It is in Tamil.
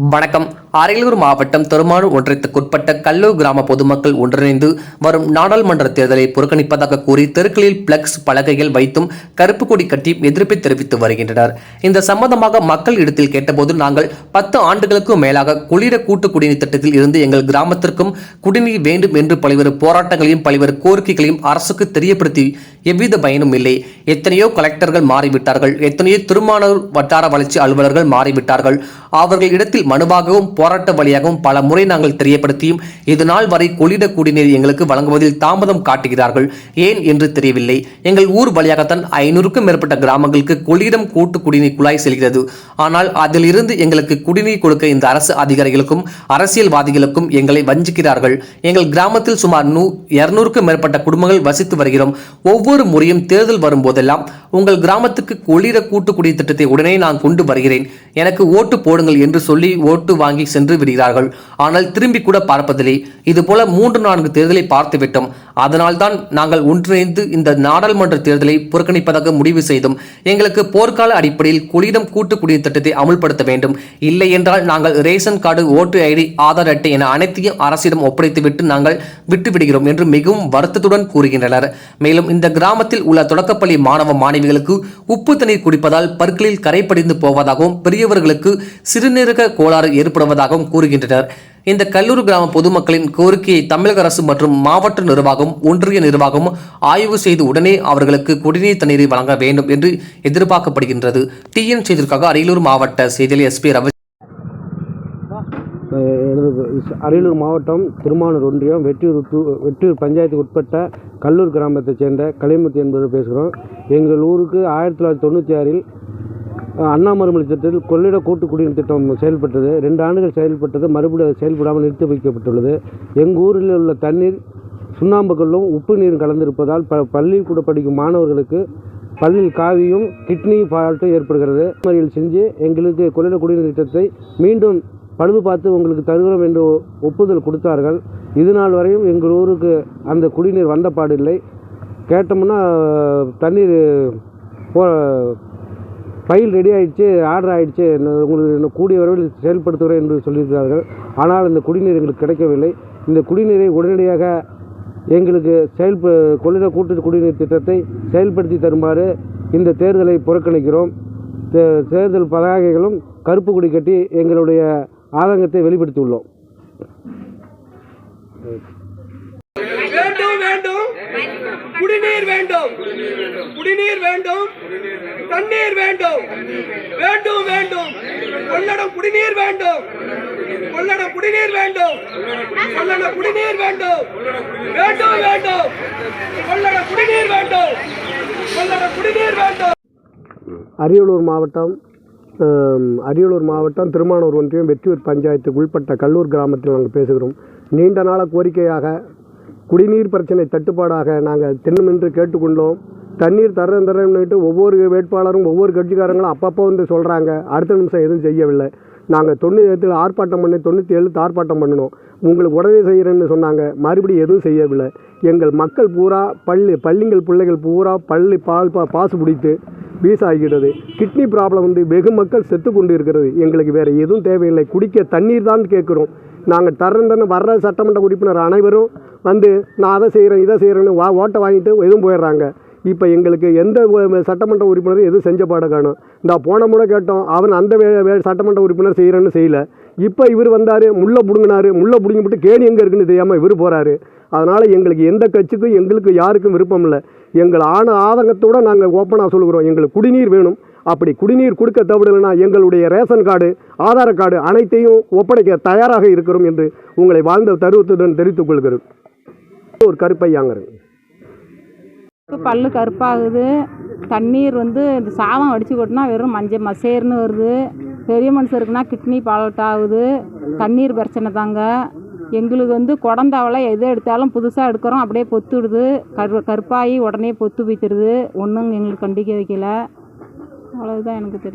வணக்கம். அரியலூர் மாவட்டம் பெருமாள் ஒன்றியத்துக்குட்பட்ட கல்லூர் கிராம பொதுமக்கள் ஒன்றிணைந்து வரும் நாடாளுமன்ற தேர்தலை புறக்கணிப்பதாக கூறி தெருக்களில் பிளக்ஸ் பலகைகள் வைத்தும் கருப்பு கொடி கட்டி எதிர்ப்பை தெரிவித்து வருகின்றனர். இந்த சம்பந்தமாக மக்கள் இடத்தில் கேட்டபோது நாங்கள் பத்து ஆண்டுகளுக்கு மேலாக குளிர கூட்டு குடிநீர் திட்டத்தில் இருந்து எங்கள் கிராமத்திற்கும் குடிநீர் வேண்டும் என்று பல்வேறு போராட்டங்களையும் பல்வேறு கோரிக்கைகளையும் அரசுக்கு தெரியப்படுத்தி எவ்வித பயனும் இல்லை. எத்தனையோ கலெக்டர்கள் மாறிவிட்டார்கள். எத்தனையோ திருமானூர் வட்டார வளர்ச்சி அலுவலர்கள் மாறிவிட்டார்கள். அவர்கள் இடத்தில் மனுவாகவும் போராட்ட வழியாகவும் பல முறை நாங்கள் தெரியப்படுத்தியும் இது நாள் வரை கொள்ளிட குடிநீர் எங்களுக்கு வழங்குவதில் தாமதம் காட்டுகிறார்கள். ஏன் என்று தெரியவில்லை. எங்கள் ஊர் வழியாகத்தான் ஐநூறுக்கும் மேற்பட்ட கிராமங்களுக்கு கொள்ளிடம் கூட்டு குடிநீர் குழாய் செல்கிறது. ஆனால் அதிலிருந்து எங்களுக்கு குடிநீர் கொடுக்க இந்த அரசு அதிகாரிகளுக்கும் அரசியல்வாதிகளுக்கும் எங்களை வஞ்சிக்கிறார்கள். எங்கள் கிராமத்தில் சுமார் நூ இருநூறுக்கும் மேற்பட்ட குடும்பங்கள் வசித்து வருகிறோம். ஒவ்வொரு முறையும் தேர்தல் வரும்போதெல்லாம் உங்கள் கிராமத்துக்கு கொள்ளிட கூட்டு குடிநீர் திட்டத்தை உடனே நான் கொண்டு வருகிறேன். எனக்கு ஓட்டு போடுங்கள் என்று சொல்லி ஓட்டு வாங்கி சென்று விடுகிறார்கள். ஆனால் திரும்பி கூட பார்ப்பதில்லை. இதுபோல மூன்று நான்கு தேர்தலை பார்த்துவிட்டோம். அதனால்தான் நாங்கள் ஒன்றிணைந்து இந்த நாடாளுமன்ற தேர்தலை புறக்கணிப்பதாக முடிவு செய்தோம். எங்களுக்கு போர்க்கால அடிப்படையில் குடியிடம் கூட்டு குடிநீர் திட்டத்தை அமுல்படுத்த வேண்டும். இல்லை என்றால் நாங்கள் ration card vote ID Aadhaar அட்டை என அனைத்தையும் அரசிடம் ஒப்படைத்துவிட்டு நாங்கள் விட்டுவிடுகிறோம் என்று மிகவும் வருத்தத்துடன் கூறுகின்றனர். மேலும் இந்த கிராமத்தில் உள்ள தொடக்கப்பள்ளி மாணவ மாணவிகளுக்கு உப்பு தண்ணீர் குடிப்பதால் பற்களில் கரைப்படிந்து போவதாகவும் பெரிய பெரியவர்களுக்கு சிறுநீரக கோளாறு ஏற்படுவதாகவும் கூறுகின்றனர். இந்த கல்லூர் கிராம பொதுமக்களின் கோரிக்கையை தமிழக அரசு மற்றும் மாவட்ட நிர்வாகம் ஒன்றிய நிர்வாகம் ஆய்வு செய்து உடனே அவர்களுக்கு குடிநீர் தண்ணீரை வழங்க வேண்டும் என்று எதிர்பார்க்கப்படுகின்றது. டிஎன் செய்திற்காக அரியலூர் மாவட்ட செய்தியில் எஸ்பி ரவி அரியலூர் மாவட்டம் திருமானூர் ஒன்றியம் வெற்றியூர் வெற்றியூர் பஞ்சாயத்துக்கு உட்பட்ட கல்லூர் கிராமத்தைச் சேர்ந்த கலைமுத்தி என்பவர் பேசுகிறோம். எங்கள் ஊருக்கு ஆயிரத்தி தொள்ளாயிரத்தி தொண்ணூற்றி ஆறில் அஹ், அண்ணா திட்டத்தில் கொள்ளிட கூட்டு குடிநீர் திட்டம் செயல்பட்டது. ரெண்டு ஆண்டுகள் செயல்பட்டது. மறுபடியும் அது செயல்படாமல் நிறுத்தி வைக்கப்பட்டுள்ளது. எங்கள் ஊரில் உள்ள தண்ணீர் சுண்ணாம்புக்கல்லும் உப்பு நீரும் கலந்திருப்பதால் ப பள்ளியில் கூட படிக்கும் மாணவர்களுக்கு பல்லில் காவியும் கிட்னி ஃபால்ட்டும் ஏற்படுகிறது. முறையில் செஞ்சு எங்களுக்கு கொள்ளிட குடிநீர் திட்டத்தை மீண்டும் பழுது பார்த்து உங்களுக்கு தருகிறோம் என்று ஒப்புதல் கொடுத்தார்கள். இது நாள் வரையும் எங்கள் ஊருக்கு அந்த குடிநீர் வந்த பாடில்லை. கேட்டோம்னா தண்ணீர் போ ஃபைல் ரெடி ஆகிடுச்சு ஆர்டர் ஆகிடுச்சு உங்களுக்கு இன்னும் கூடிய விரைவில் செயல்படுத்துகிறேன் என்று சொல்லியிருக்கிறார்கள். ஆனால் இந்த குடிநீர் எங்களுக்கு கிடைக்கவில்லை. இந்த குடிநீரை உடனடியாக எங்களுக்கு செயல் கொள்ளிட கூட்டு குடிநீர் திட்டத்தை செயல்படுத்தி தருமாறு இந்த தேர்தலை புறக்கணிக்கிறோம். தே- தேர்தல் பதாகைகளும் கருப்பு கொடி கட்டி எங்களுடைய ஆதங்கத்தை வெளிப்படுத்தியுள்ளோம் வேண்டும் வேண்டும் குடிநீர் வேண்டும். குடிநீர் வேண்டும். தண்ணீர் வேண்டும். வேண்டும் வேண்டும். கொள்ளடம் குடிநீர் வேண்டும். கொள்ளடம் குடிநீர் வேண்டும். கொள்ளடம் குடிநீர் வேண்டும். வேண்டும் வேண்டும். கொள்ளடம் குடிநீர் வேண்டும். கொள்ளடம் குடிநீர் வேண்டும். அரியலூர் மாவட்டம் அரியலூர் மாவட்டம் திருமானூர் ஒன்றியம் வெற்றியூர் பஞ்சாயத்துக்கு உள்பட்ட கல்லூர் கிராமத்தில் நாங்கள் பேசுகிறோம். நீண்ட நாள கோரிக்கையாக குடிநீர் பிரச்சனை தட்டுப்பாடாக நாங்கள் தென்னுமென்று கேட்டுக்கொண்டோம். தண்ணீர் தரம் தரம்னுட்டு ஒவ்வொரு வேட்பாளரும் ஒவ்வொரு கட்சிக்காரங்களும் அப்பப்போ வந்து சொல்கிறாங்க அடுத்த நிமிஷம் எதுவும் செய்யவில்லை. நாங்கள் தொண்ணூற்றி ஏழில் ஆர்ப்பாட்டம் பண்ணி தொண்ணூற்றி ஏழு ஆர்ப்பாட்டம் பண்ணினோம். உங்களுக்கு உடனே செய்கிறேன்னு சொன்னாங்க. மறுபடியும் எதுவும் செய்யவில்லை. எங்கள் மக்கள் பூரா பள்ளி பள்ளிங்கள் பிள்ளைகள் பூரா பள்ளி பால் பா பாசு பிடித்து வீஸ் ஆகிறது கிட்னி ப்ராப்ளம் வந்து வெகு மக்கள் செத்து கொண்டு இருக்கிறது எங்களுக்கு வேறு எதுவும் தேவையில்லை. குடிக்க தண்ணீர் தான் கேட்குறோம். நாங்கள் தரந்தன்னு வர்ற சட்டமன்ற உறுப்பினர் அனைவரும் வந்து நான் அதை செய்கிறேன் இதை செய்கிறேன்னு வா ஓட்டை வாங்கிட்டு எதுவும் போயிடுறாங்க. இப்போ எங்களுக்கு எந்த சட்டமன்ற உறுப்பினரும் எதுவும் செஞ்ச பாட காணும். இந்த போன முறை கேட்டோம் அவன் அந்த வே வே- சட்டமன்ற உறுப்பினர் செய்கிறேன்னு செய்யலை. இப்போ இவர் வந்தார் முள்ளை பிடுங்கினாரு முள்ளை பிடுங்கிவிட்டு கேணி எங்கே இருக்குன்னு தெரியாமல் இவர் போகிறாரு அதனால் எங்களுக்கு எந்த கட்சிக்கும் எங்களுக்கு யாருக்கும் விருப்பம் இல்லை. எங்கள் ஆண ஆதங்கத்தோடு நாங்கள் ஓப்பனாக சொல்லுகிறோம். எங்களுக்கு குடிநீர் வேணும். அப்படி குடிநீர் கொடுக்க தவிடலைனா எங்களுடைய ரேஷன் கார்டு ஆதார கார்டு அனைத்தையும் ஒப்படைக்க தயாராக இருக்கிறோம் என்று உங்களை வாழ்ந்த தருவத்துடன் தெரிவித்துக் கொள்கிறேன். ஒரு கருப்பையாங்கிறேன் பல்லு கருப்பாகுது. தண்ணீர் வந்து இந்த சாதம் வடித்து கொட்டினா வெறும் மஞ்சள் மசேர்னு வருது. பெரிய மனுஷருக்குனா கிட்னி பாலட் ஆகுது. தண்ணீர் பிரச்சனை தாங்க. எங்களுக்கு வந்து குடந்தாவலை எது எடுத்தாலும் புதுசாக எடுக்கிறோம். அப்படியே பொத்துடுது. கரு கருப்பாகி உடனே பொத்து வைத்துடுது ஒன்றும் எங்களுக்கு கண்டிக்க வைக்கல. அவ்வளோதான் எனக்கு தெரியும்.